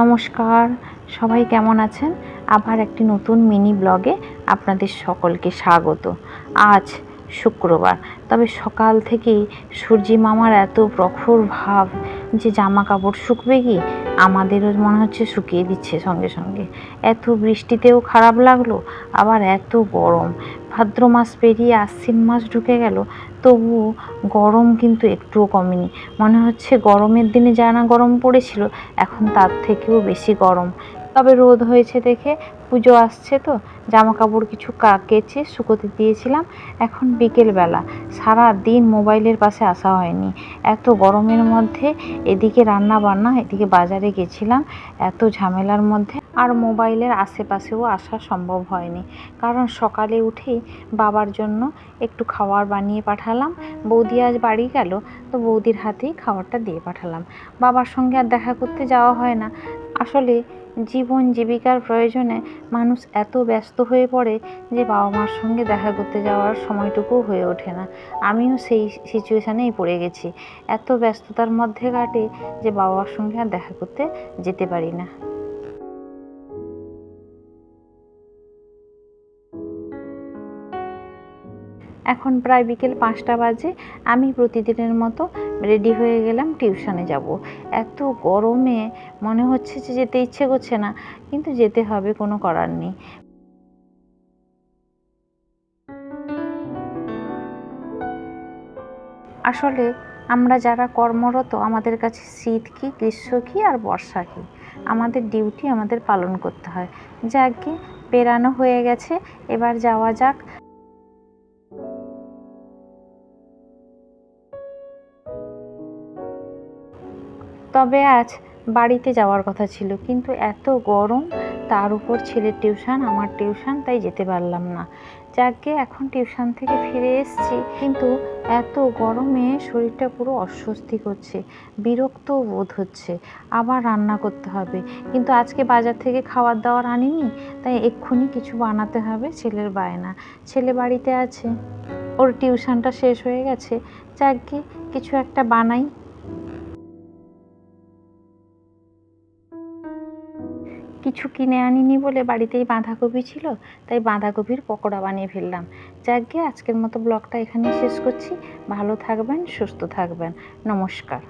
নমস্কার। সবাই কেমন আছেন? আবার একটি নতুন মিনি ব্লগে আপনাদের সকলকে স্বাগত। আজ শুক্রবার। তবে সকাল থেকেই সূর্যি মামার এত প্রখর ভাব যে জামা কাপড় শুকবে কি, আমাদেরও মনে হচ্ছে শুকিয়ে দিচ্ছে সঙ্গে সঙ্গে। এত বৃষ্টিতেও খারাপ লাগল, আবার এত গরম। ভাদ্র মাস পেরিয়ে আশ্বিন মাস ঢুকে গেল তবু গরম কিন্তু একটুও কমেনি। মনে হচ্ছে গরমের দিনে যা না গরম পড়েছিল, এখন তার থেকেও বেশি গরম। তবে রোদ হয়েছে দেখে পুজো আসছে তো। জামা কাপড় কিছু কেচে শুকোতে দিয়েছিলাম। এখন বিকেলবেলা। সারা দিন মোবাইলের পাশে আসা হয়নি। এত গরমের মধ্যে এদিকে রান্না বান্না এদিকে বাজারে গেছিলাম। এত ঝামেলার মধ্যে আর মোবাইলের আশেপাশেও আসা সম্ভব হয়নি। কারণ সকালে উঠেই বাবার জন্য একটু খাবার বানিয়ে পাঠালাম। বৌদি আজ বাড়ি গেল, তো বৌদির হাতেই খাবারটা দিয়ে পাঠালাম। বাবার সঙ্গে আর দেখা করতে যাওয়া হয় না। আসলে জীবন জীবিকার প্রয়োজনে মানুষ এত ব্যস্ত হয়ে পড়ে যে বাবা মার সঙ্গে দেখা করতে যাওয়ার সময়টুকু হয়ে ওঠে না। আমিও সেই সিচুয়েশানেই পড়ে গেছি। এত ব্যস্ততার মধ্যে কাটে যে বাবা মার সঙ্গে আর দেখা করতে যেতে পারি না। এখন প্রায় বিকেল পাঁচটা বাজে, আমি প্রতিদিনের মতো রেডি হয়ে গেলাম, টিউশনে যাব। এত গরমে মনে হচ্ছে যে যেতে ইচ্ছে করছে না, কিন্তু যেতে হবে, কোনো করার নেই। আসলে আমরা যারা কর্মরত, আমাদের কাছে শীত কি, গ্রীষ্ম কি, আর বর্ষা কি, আমাদের ডিউটি আমাদের পালন করতে হয়। যাকে পেরানো হয়ে গেছে, এবার যাওয়া যাক। তবে আজ বাড়িতে যাওয়ার কথা ছিল, কিন্তু এত গরম, তার উপর ছেলের টিউশন, আমার টিউশন, তাই যেতে পারলাম না। যাকে এখন টিউশন থেকে ফিরে এসেছি, কিন্তু এত গরমে শরীরটা পুরো অস্বস্তি করছে বিরক্ত বোধ হচ্ছে। আবার রান্না করতে হবে, কিন্তু আজকে বাজার থেকে খাবার দাবার আনিনি, তাই এক্ষুনি কিছু বানাতে হবে ছেলের বায়না। ছেলে বাড়িতে আছে, ওর টিউশনটা শেষ হয়ে গেছে যাকে কিছু একটা বানাই। কিছু কিনে আনিনি বলে বাড়িতেই বাঁধাকপি ছিল, তাই বাঁধাকপির পকোড়া বানিয়ে ফেললাম। যাক গিয়ে আজকের মতো ব্লগটা এখানেই শেষ করছি। ভালো থাকবেন, সুস্থ থাকবেন। নমস্কার।